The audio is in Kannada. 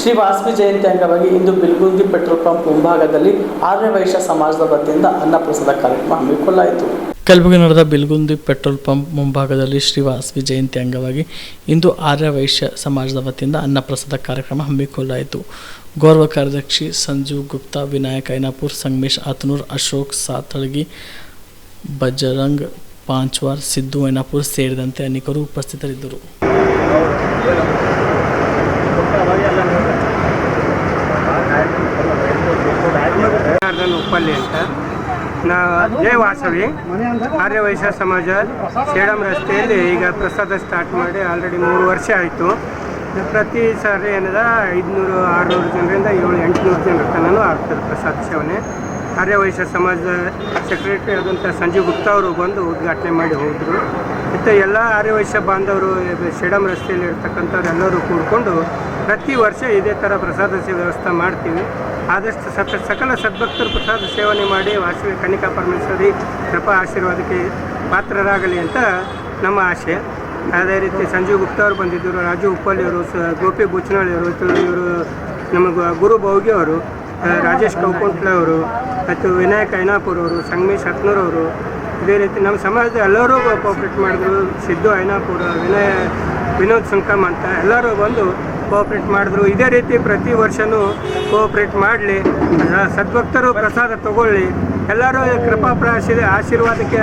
ಶ್ರೀ ವಾಸವಿ ಜಯಂತಿ ಅಂಗವಾಗಿ ಇಂದು ಬಿಲ್ಗುಂದಿ ಪೆಟ್ರೋಲ್ ಪಂಪ್ ಮುಂಭಾಗದಲ್ಲಿ ಆರ್ಯ ವೈಶ್ಯ ಸಮಾಜದ ವತಿಯಿಂದ ಅನ್ನಪ್ರಸಾದ ಕಾರ್ಯಕ್ರಮ ಹಮ್ಮಿಕೊಳ್ಳಲಾಯಿತು. ಕಲಬುರಗಿ ನಡೆದ ಬಿಲ್ಗುಂದಿ ಪೆಟ್ರೋಲ್ ಪಂಪ್ ಮುಂಭಾಗದಲ್ಲಿ ಶ್ರೀ ವಾಸವಿ ಜಯಂತಿ ಅಂಗವಾಗಿ ಇಂದು ಆರ್ಯ ವೈಶ್ಯ ಸಮಾಜದ ವತಿಯಿಂದ ಅನ್ನಪ್ರಸಾದ ಕಾರ್ಯಕ್ರಮ ಹಮ್ಮಿಕೊಳ್ಳಲಾಯಿತು. ಗೌರವ ಕಾರ್ಯದರ್ಶಿ ಸಂಜೀವ್ ಗುಪ್ತಾ, ವಿನಾಯಕ ಐನಾಪುರ್, ಸಂಗಮೇಶ್ ಆತನೂರ್, ಅಶೋಕ್ ಸಾತಳಗಿ, ಬಜರಂಗ್ ಪಾಂಚ್ವಾರ್, ಸಿದ್ದು ಐನಾಪುರ್ ಸೇರಿದಂತೆ ಅನೇಕರು ಉಪಸ್ಥಿತರಿದ್ದರು. ಜನಾರ್ದನ್ ಅಂತ. ನಾ ಜಯ ವಾಸವಿ. ಆರ್ಯ ವೈಶ್ಯ ಸಮಾಜ ಸೇಡಂ ರಸ್ತೆಯಲ್ಲಿ ಈಗ ಪ್ರಸಾದ ಸ್ಟಾರ್ಟ್ ಮಾಡಿ ಆಲ್ರೆಡಿ ಮೂರು ವರ್ಷ ಆಯಿತು. ಪ್ರತಿ ಸಾರಿ ಏನದ ಐದುನೂರು, ಆರುನೂರು ಜನರಿಂದ ಏಳು, ಎಂಟುನೂರು ಜನರ ತನಕ ಆಗ್ತದೆ ಪ್ರಸಾದ ಸೇವನೆ. ಆರ್ಯ ವೈಶ್ಯ ಸಮಾಜದ ಸೆಕ್ರೆಟರಿ ಆದಂಥ ಸಂಜೀವ್ ಗುಪ್ತಾ ಅವರು ಬಂದು ಉದ್ಘಾಟನೆ ಮಾಡಿ ಹೋದರು. ಮತ್ತು ಎಲ್ಲ ಆರ್ಯ ವೈಶ್ಯ ಬಾಂಧವರು, ಸೇಡಂ ರಸ್ತೆಯಲ್ಲಿ ಇರ್ತಕ್ಕಂಥವ್ರು ಎಲ್ಲರೂ ಕೂಡಿಕೊಂಡು ಪ್ರತಿ ವರ್ಷ ಇದೇ ಥರ ಪ್ರಸಾದ ಸೇವೆ ವ್ಯವಸ್ಥೆ ಮಾಡ್ತೀವಿ. ಆದಷ್ಟು ಸಕ, ಸಕಲ ಸದ್ಭಕ್ತರು ಪ್ರಸಾದ ಸೇವನೆ ಮಾಡಿ ವಾಸವಿ ಕನಿಕಾ ಪರಮೇಶ್ವರಿ ಕೃಪಾ ಆಶೀರ್ವಾದಕ್ಕೆ ಪಾತ್ರರಾಗಲಿ ಅಂತ ನಮ್ಮ ಆಶೆ ಅದೇ ರೀತಿ ಸಂಜೀವ್ ಗುಪ್ತಾ ಅವರು ಬಂದಿದ್ದರು, ರಾಜು ಉಪ್ಪಲ್ಲಿ ಅವರು, ಸ, ಗೋಪಿ ಬುಚ್ಚನಹಳ್ಳಿ ಅವರು, ಮತ್ತು ಇವರು ನಮ್ಮ ಗುರು ಭೋಗಿಯವರು ರಾಜೇಶ್ ಅವರು, ಮತ್ತು ವಿನಾಯಕ ಐನಾಪುರ್ ಅವರು, ಸಂಗಮೇಶ್ ಹತ್ನೂರ್ ಅವರು. ಇದೇ ರೀತಿ ನಮ್ಮ ಸಮಾಜದ ಎಲ್ಲರೂ ಕೋಆಪ್ರೇಟ್ ಮಾಡಿದ್ರು. ಸಿದ್ದು ಐನಾಪುರ, ವಿನಯ, ವಿನೋದ್ ಸುಂಕಮ್ ಅಂತ ಎಲ್ಲರೂ ಬಂದು ಕೋಆಪ್ರೇಟ್ ಮಾಡಿದ್ರು. ಇದೇ ರೀತಿ ಪ್ರತಿ ವರ್ಷವೂ ಕೋಆಪ್ರೇಟ್ ಮಾಡಲಿ. ಸದ್ಭಕ್ತರು ಪ್ರಸಾದ ತಗೊಳ್ಳಿ. ಎಲ್ಲರೂ ಕೃಪಾ ಪ್ರಾಶಿ ಆಶೀರ್ವಾದಕ್ಕೆ